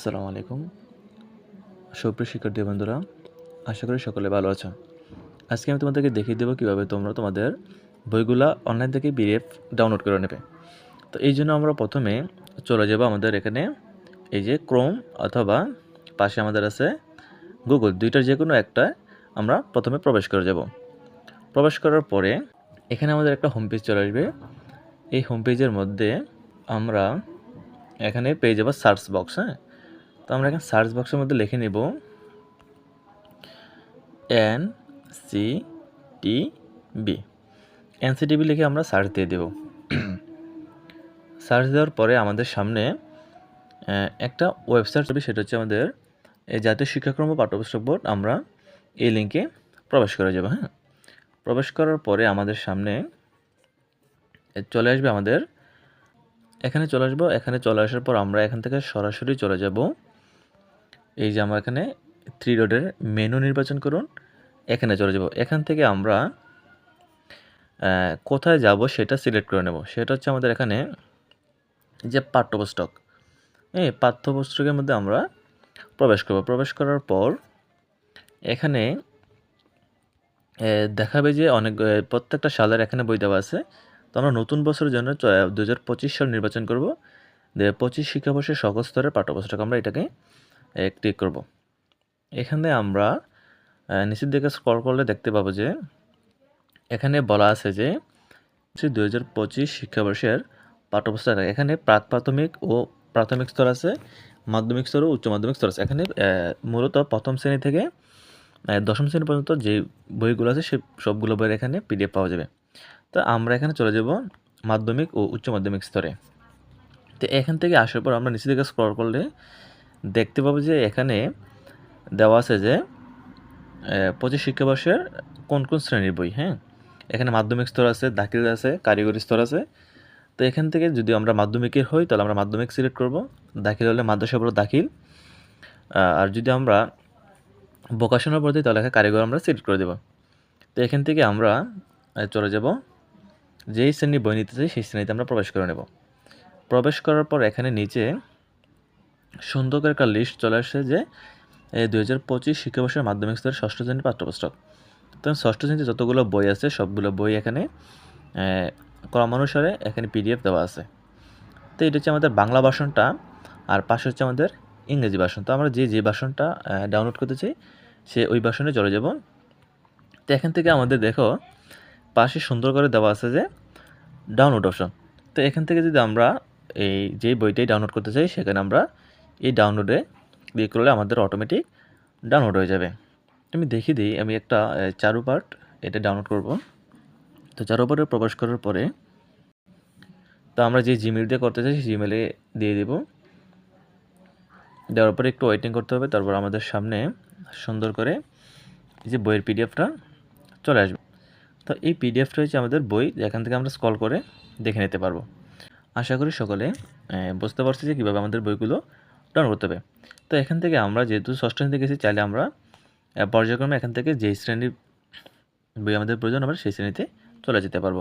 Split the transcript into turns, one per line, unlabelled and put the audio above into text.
আসসালামু আলাইকুম। সুপ্রিয় শিক্ষার্থী বন্ধুরা, আশা করি সকলে ভালো আছো। আজকে আমি তোমাদেরকে দেখিয়ে দেবো কীভাবে তোমরা তোমাদের বইগুলা অনলাইন থেকে পিডিএফ ডাউনলোড করে নেবে। তো এই জন্য আমরা প্রথমে চলে যাব আমাদের এখানে, এই যে ক্রোম অথবা পাশে আমাদের আছে গুগল দুইটার যে কোনো একটা আমরা প্রথমে প্রবেশ করে যাব। প্রবেশ করার পরে এখানে আমাদের একটা হোম পেজ চলে আসবে। এই হোম পেজের মধ্যে আমরা এখানে পেয়ে যাব সার্চ বক্স হ্যাঁ? তো আমরা এখানে সার্চ বক্সের মধ্যে লিখে নেব N C T B. NCTB লিখে আমরা সার্চ দিয়ে দেব। সার্চ দেওয়ার পরে আমাদের সামনে একটা ওয়েবসাইট হবে সেটা হচ্ছে আমাদের এই জাতীয় শিক্ষাক্রম পাঠ্যপুস্তক বোর্ড। আমরা এই লিঙ্কে প্রবেশ করে যাব হ্যাঁ? প্রবেশ করার পরে আমাদের সামনে চলে আসবে আমাদের, এখানে চলে আসব, এখানে চলে আসার পর আমরা এখান থেকে সরাসরি চলে যাব। এই যে আমরা এখানে থ্রি ডটের মেনু নির্বাচন করুন, এখানে চলে যাব। এখান থেকে আমরা কোথায় যাব সেটা সিলেক্ট করে নেব। সেটা হচ্ছে আমাদের এখানে যে পাঠ্যপুস্তক। এই পাঠ্যপুস্তকের মধ্যে আমরা প্রবেশ করব। প্রবেশ করার পর এখানে দেখাবে যে অনেক প্রত্যেকটা সালের এখানে বই দেওয়া আছে। তো আমরা নতুন বছরের জন্য দু হাজার পঁচিশ সাল নির্বাচন করব। পঁচিশ শিক্ষাবর্ষের সকল স্তরের পাঠ্যপুস্তক। আমরা এটাকে ক্লিক করব। এখানে আমরা নিচের দিকে স্ক্রল করলে দেখতে পাবো যে, এখানে বলা আছে যে দু হাজার পঁচিশ শিক্ষাবর্ষের পাঠ্যপুস্তক। এখানে প্রাক প্রাথমিক ও প্রাথমিক স্তর আছে, মাধ্যমিক স্তর ও উচ্চ মাধ্যমিক স্তর আছে। এখানে মূলত প্রথম শ্রেণি থেকে দশম শ্রেণি পর্যন্ত যে বইগুলো আছে, সে সবগুলো বইয়ের এখানে পিডিএফ পাওয়া যাবে। তো আমরা এখানে চলে যাব মাধ্যমিক ও উচ্চ মাধ্যমিক স্তরে। তো এখান থেকে আসার পর আমরা নিচে দিকে স্ক্রল করলে দেখতে পাবো যে এখানে দেওয়া আছে যে পঁচিশ শিক্ষাবর্ষের কোন কোন শ্রেণির বই হ্যাঁ? এখানে মাধ্যমিক স্তর আছে, দাখিল আছে, কারিগরি স্তর আছে। তো এখান থেকে যদি আমরা মাধ্যমিকের হই, তাহলে আমরা মাধ্যমিক সিলেক্ট করব। দাখিল হলে মাদ্রাসা পড়ো দাখিল। আর যদি আমরা ভোকাশনাল পড়তে তাহলে এখানে কারিগর আমরা সিলেক্ট করে দেব। তো এখান থেকে আমরা চলে যাব। যেই শ্রেণি বই নিতে চাই, সেই শ্রেণীতে আমরা প্রবেশ করে নেব। প্রবেশ করার পর এখানে নিচে সুন্দর করে একটা লিস্ট চলে আসছে যে এই দুই হাজার পঁচিশ শিক্ষাবর্ষের মাধ্যমিক স্তরের ষষ্ঠ শ্রেণির পাঠ্যপুস্তক। তো ষষ্ঠ শ্রেণীতে যতগুলো বই আছে, সবগুলো বই এখানে ক্রমানুসারে এখানে পিডিএফ দেওয়া আছে। তো এটা হচ্ছে আমাদের বাংলা ভাষণটা, আর পাশে হচ্ছে আমাদের ইংরেজি ভাষণ। তো আমরা যে যে ভাষণটা ডাউনলোড করতে চাই, সে ওই ভাষণে চলে যাব। তো এখান থেকে আমাদের দেখো, পাশে সুন্দর করে দেওয়া আছে যে ডাউনলোড অপশন তো এখান থেকে যদি আমরা এই যে বইটাই ডাউনলোড করতে চাই, সেখানে আমরা এই ডাউনলোডে ক্লিক করলে আমাদের অটোমেটিক ডাউনলোড হয়ে যাবে। আমি দেখিয়ে দিই, আমি একটা চারু পার্ট এটা ডাউনলোড করব। তো চারু পার্টে প্রবেশ করার পরে, তো আমরা যে জিমেল দিয়ে করতে চাই, সেই জিমেলে দিয়ে দেব। দেওয়ার পরে একটু ওয়েটিং করতে হবে, তারপর আমাদের সামনে সুন্দর করে এই যে বইয়ের পিডিএফটা চলে আসবে। তো এই পিডিএফটা হচ্ছে আমাদের বই এখান থেকে আমরা স্কল করে দেখে নিতে পারব। আশা করি সকলে বুঝতে পারছি যে কীভাবে আমাদের বইগুলো ডাউনলোড করতে হবে। তো এখান থেকে আমরা যেহেতু ষষ্ঠ শ্রেণীতে গেছি, চাইলে আমরা পর্যায়ক্রমে এখান থেকে যেই শ্রেণির বই আমাদের প্রয়োজন আমরা সেই শ্রেণীতে চলে যেতে পারব।